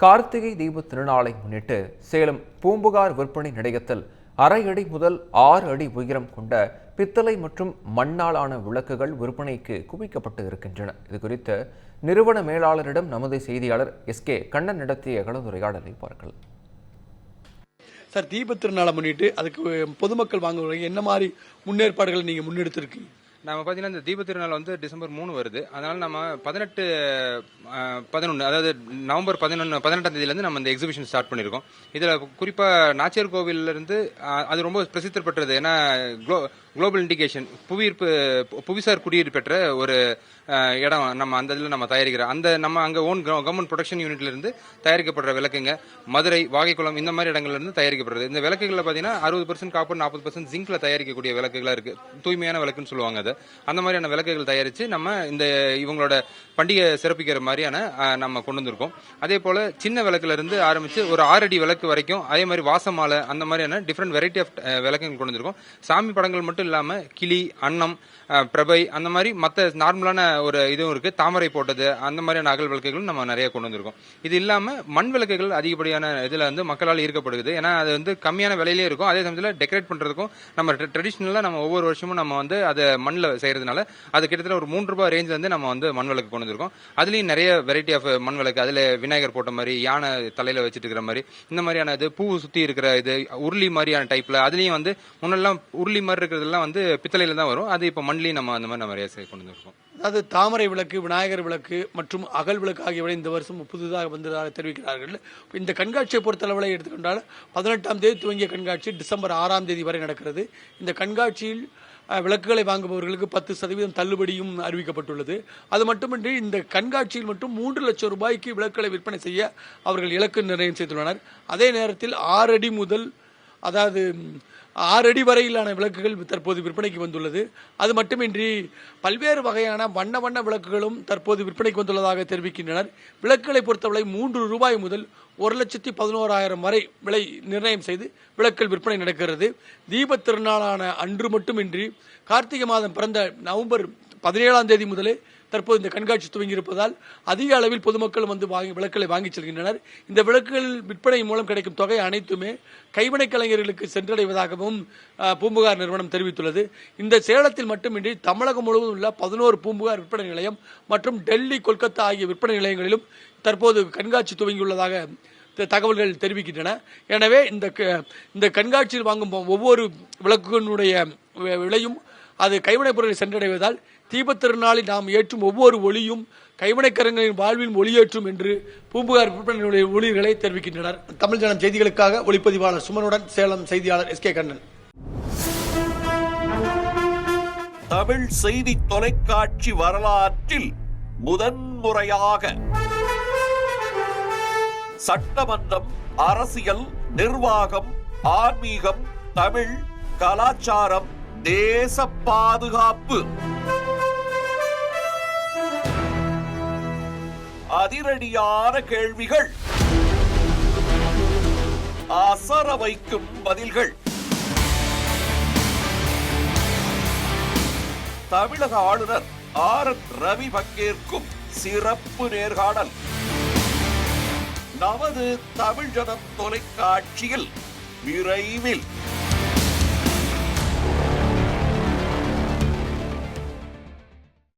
கார்த்திகை தீப திருநாளை முன்னிட்டு சேலம் பூம்புகார் விற்பனை நிலையத்தில் அரை அடி முதல் ஆறு அடி உயரம் கொண்ட பித்தளை மற்றும் மண்ணாலான விளக்குகள் விற்பனைக்கு குவிக்கப்பட்டு இருக்கின்றன. இது குறித்து நிறுவன மேலாளரிடம் நமது செய்தியாளர் எஸ்கே கண்ணன் நடத்திய கலந்துரையாடலை பார்க்கலாம் சார் தீப திருநாளை முன்னிட்டு அதுக்கு பொதுமக்கள் வாங்குவதற்கு என்ன மாதிரி முன்னேற்பாடுகளை நீங்க முன்னெடுத்திருக்கீங்க? நம்ம பார்த்தீங்கன்னா இந்த தீப திருநாள் வந்து டிசம்பர் மூணு வருது. அதனால நம்ம பதினெட்டு பதினொன்று அதாவது நவம்பர் பதினொன்று பதினெட்டாம் தேதியிலேருந்து நம்ம இந்த எக்ஸிபிஷன் ஸ்டார்ட் பண்ணியிருக்கோம் இதில் குறிப்பாக நாச்சியார் கோவிலிருந்து அது ரொம்ப பிரசித்தி பெற்றது. ஏன்னா குளோ குளோபல் இண்டிகேஷன் புவியீர்ப்பு புவிசார் குடியிருப்பு பெற்ற ஒரு இடம் நம்ம அந்த இதில் நம்ம தயாரிக்கிறோம் அந்த நம்ம அங்கே ஓன் கவர்மெண்ட் ப்ரொடக்ஷன் யூனிட்லேருந்து தயாரிக்கப்படுற விளக்குங்க மதுரை வாகைக்குளம் இந்த மாதிரி இடங்கள்லேருந்து தயாரிக்கப்படுறது. இந்த விளக்குகளில் பார்த்தீங்கன்னா அறுபது பர்சன்ட் காப்பர் நாற்பது பர்சன்ட் ஜிங்கில் தயாரிக்கக்கூடிய விளக்குகளாக இருக்குது தூய்மையான விளக்குன்னு சொல்லுவாங்க அது. அந்த மாதிரியான விளக்குகள் தயாரித்து நம்ம இந்த இவங்களோட பண்டிகை சிறப்பிக்கிற மாதிரியான நம்ம கொண்டு வந்திருக்கோம். அதே போல் சின்ன விளக்குலேருந்து ஆரம்பித்து ஒரு ஆறடி விளக்கு வரைக்கும் அதே மாதிரி வாசமாலை அந்த மாதிரியான டிஃப்ரெண்ட் வெரைட்டி ஆஃப் விளக்குகள் கொண்டு வந்திருக்கோம். சாமி படங்கள் மட்டும் இல்லாமல் கிளி அன்னம் பிரபை அந்த மாதிரி மற்ற நார்மலான ஒரு இதுவும் இருக்குது தாமரை போட்டது அந்த மாதிரியான அகல் விளக்குகளும் நம்ம நிறைய கொண்டு வந்திருக்கோம். இது இல்லாமல் மண் விளக்குகள் அதிகப்படியான இதில் வந்து மக்களால் ஈர்க்கப்படுது ஏன்னா அது வந்து கம்மியான விலையிலே இருக்கும். அதே சமயத்தில் டெக்கரேட் பண்ணுறதுக்கும் நம்ம ட்ரெடிஷ்னலாக நம்ம ஒவ்வொரு வருஷமும் நம்ம வந்து அதை மண்ணில் செய்கிறதுனால அது கிட்டத்தட்ட ஒரு மூன்று ரூபாய் ரேஞ்சில் வந்து நம்ம வந்து மண் விளக்கு கொண்டு வந்திருக்கோம். அதுலேயும் நிறைய வெரைட்டி ஆஃப் மண் விளக்கு. அதில் விநாயகர் போட்ட மாதிரி யானை தலையில் வச்சுட்டு இருக்கிற மாதிரி இந்த மாதிரியான இது பூ சுற்றி இருக்கிற இது உருளி மாதிரியான டைப்பில் அதுலேயும் வந்து முன்னெல்லாம் உருளி மாதிரி இருக்கிறதெல்லாம் வந்து பித்தளையில தான் வரும். அது இப்போ மண்லேயும் நம்ம அந்த மாதிரி நிறைய கொண்டு வந்திருக்கோம். அதாவது தாமரை விளக்கு விநாயகர் விளக்கு மற்றும் அகல் விளக்கு ஆகியவை இந்த வருஷம் புதிதாக வந்ததாக தெரிவிக்கிறார்கள். இந்த கண்காட்சியை பொறுத்தளவில் எடுத்துக்கொண்டால் பதினெட்டாம் தேதி துவங்கிய கண்காட்சி டிசம்பர் ஆறாம் தேதி வரை நடக்கிறது. இந்த கண்காட்சியில் விளக்குகளை வாங்குபவர்களுக்கு பத்து சதவீதம் தள்ளுபடியும் அறிவிக்கப்பட்டுள்ளது. அது மட்டுமின்றி இந்த கண்காட்சியில் மட்டும் மூன்று லட்சம் ரூபாய்க்கு விளக்குகளை விற்பனை செய்ய அவர்கள் இலக்கு நிர்ணயம் செய்துள்ளனர். அதே நேரத்தில் ஆறு அடி முதல் அதாவது ஆறு அடி வரையிலான விளக்குகள் தற்போது விற்பனைக்கு வந்துள்ளது. அது மட்டுமின்றி பல்வேறு வகையான வண்ண வண்ண விளக்குகளும் தற்போது விற்பனைக்கு வந்துள்ளதாக தெரிவிக்கின்றனர். விளக்குகளை பொறுத்தவரை மூன்று ரூபாய் முதல் ஒரு லட்சத்தி பதினோராயிரம் வரை விலை நிர்ணயம் செய்து விளக்குகள் விற்பனை நடக்கிறது. தீபத் திருநாளான அன்று மட்டுமின்றி கார்த்திகை மாதம் பிறந்த நவம்பர் பதினேழாம் தேதி முதலே தற்போது இந்த கண்காட்சி துவங்கியிருப்பதால் அதிக அளவில் பொதுமக்கள் வந்து வாங்கி விளக்குகளை வாங்கி செல்கின்றனர். இந்த விளக்குகள் விற்பனை மூலம் கிடைக்கும் தொகை அனைத்துமே கைவினைக் கலைஞர்களுக்கு சென்றடைவதாகவும் பூம்புகார் நிறுவனம் தெரிவித்துள்ளது. இந்த சேலத்தில் மட்டுமின்றி தமிழகம் முழுவதும் உள்ள பதினோரு பூம்புகார் விற்பனை நிலையம் மற்றும் டெல்லி கொல்கத்தா ஆகிய விற்பனை நிலையங்களிலும் தற்போது கண்காட்சி துவங்கியுள்ளதாக தகவல்கள் தெரிவிக்கின்றன. எனவே இந்த க- இந்த கண்காட்சியில் வாங்கும் ஒவ்வொரு விளக்குகளுடைய விலையும் அது கைவினைப் பொருளை சென்றடைவதால் தீபத்திருநாளில் நாம் ஏற்றும் ஒவ்வொரு ஒளியும் கைவினைக்கரங்களின் வாழ்வில் ஒளியேற்றும் என்று பூம்புகார் விற்பனை ஊழியர்களை தெரிவிக்கின்றனர். தமிழ் ஜனம் செய்திகளுக்காக ஒளிப்பதிவாளர் சுமனுடன் சேலம் செய்தியாளர் எஸ் கே கண்ணன். தமிழ் செய்தி தொலைக்காட்சி வரலாற்றில் முதன்முறையாக சட்டமன்றம் அரசியல் நிர்வாகம் ஆன்மீகம் தமிழ் கலாச்சாரம் தேச பாதுகாப்பு. அதிரடியான கேள்விகள். அசர வைக்கும் பதில்கள். தமிழக ஆளுநர் ஆர். என் ரவி பங்கேற்கும் சிறப்பு நேர்காணல். நமது தமிழ் ஜனம் தொலைக்காட்சியில் விரைவில்.